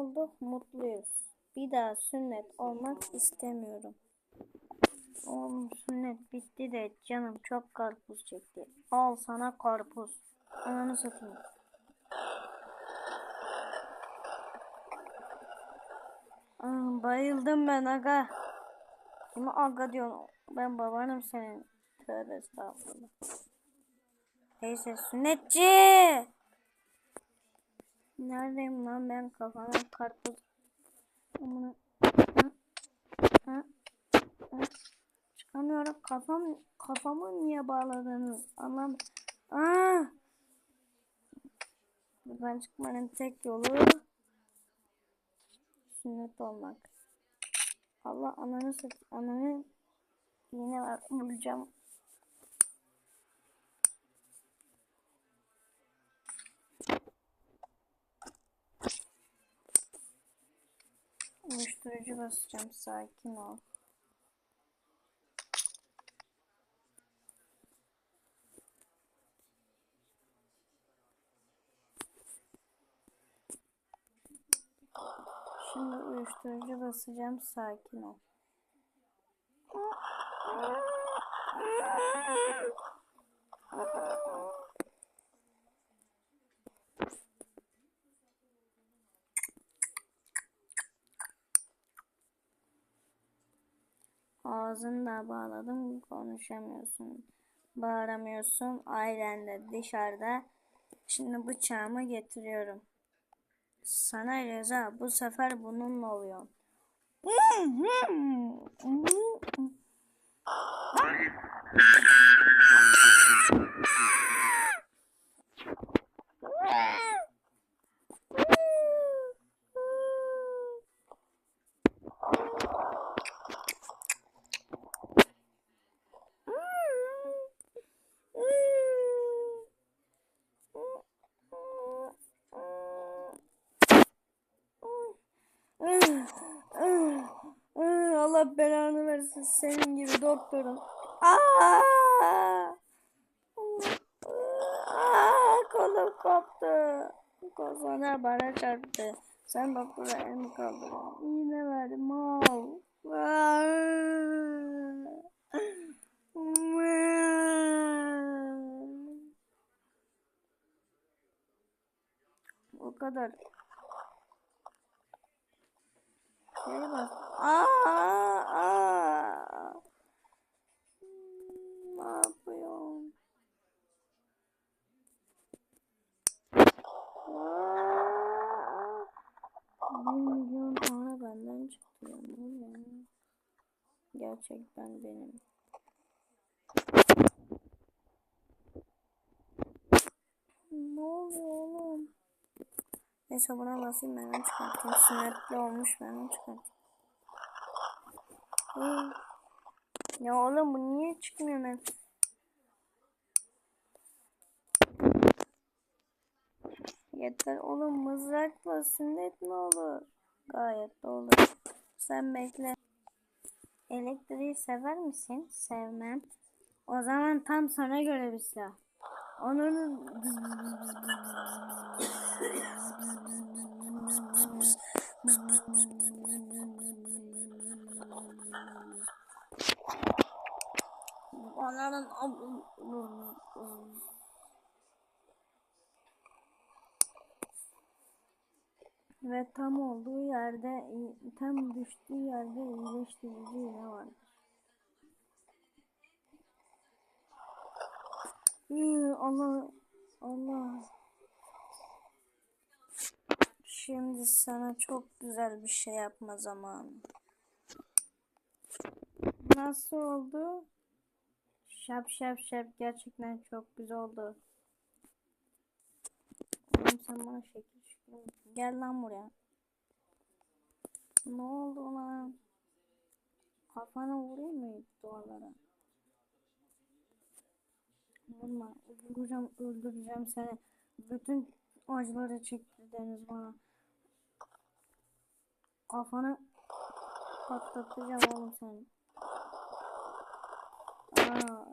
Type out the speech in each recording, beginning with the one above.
olduk, mutluyuz. Bir daha sünnet olmak istemiyorum. Oğlum sünnet bitti de canım çok karpuz çekti. Al sana karpuz. Ananı satayım. Bayıldım ben aga. Kime aga diyorsun? Ben babanım senin. Tövbe estağfurullah. Neyse sünnetçi. Neredeyim lan ben kafama karpuz. Hı? Çıkamıyorum. Kafam kafamı niye bağladınız? Anlam. Aa! Buradan çıkmanın tek yolu sünnet olmak. Allah ananı sat ananı yine bulacağım. Basacağım sakin ol. Şimdi uyuşturucu basacağım sakin ol. Ağzını da bağladım konuşamıyorsun. Bağıramıyorsun ailen de dışarıda. Şimdi bıçağımı getiriyorum. Sana ceza bu sefer bununla oluyor. Allah belanı versin senin gibi doktorun. Aa! Aa, kolum koptu. Kozana bana çarptı. Sen doktora el mi kaldırın? İğne verdim. Mal. O kadar. Şey bak. Aa. Ne yapıyorsun? Aa. Bir milyon tane benden çıktı ya. Ne oluyor ya? Gerçekten benim. Ne oluyor oğlum? Neyse buna basayım ben onu çıkartayım. Sünnetli olmuş ben onu çıkartayım. Ya oğlum bu niye çıkmıyor ben? Yeter oğlum mızrakla sünnet mi olur? Gayet olur. Sen bekle. Elektriği sever misin? Sevmem. O zaman tam sana göre bir silah. Onun Onların ve tam olduğu yerde tam düştüğü yerde iyileştirici iğne vardır. Üü, Allah Allah. Şimdi sana çok güzel bir şey yapma zamanı. Nasıl oldu? Şap şap şap gerçekten çok güzel oldu. Oğlum sen bana şekil. Gel lan buraya. Ne oldu lan? Kafana vurayım mı duvarlara? Vurma. Vuracağım, öldüreceğim seni. Bütün acıları çekti Deniz bana. Kafanı patlatacağım oğlum seni. Aa.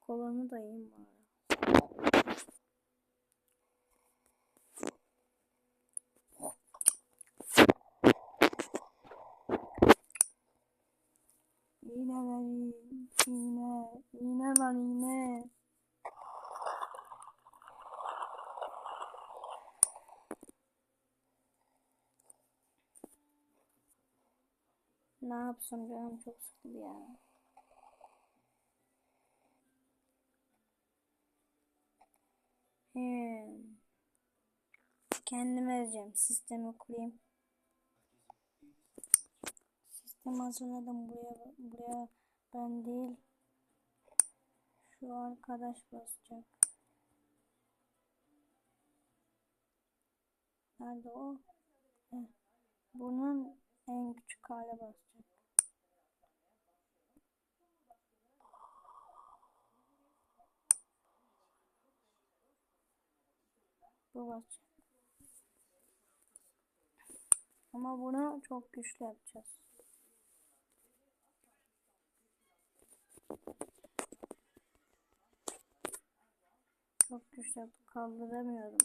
Kolanı da yiyeyim bari. Ne yapsam canım çok sıkıldı ya. Hmm. Kendim vereceğim. Sistemi kurayım. Sistem hazırladım. Buraya, buraya ben değil. Şu arkadaş basacak. Nerede o? Bunun en küçük hale basacak. Bu. Ama bunu çok güçlü yapacağız. Çok güçlü kaldıramıyorum.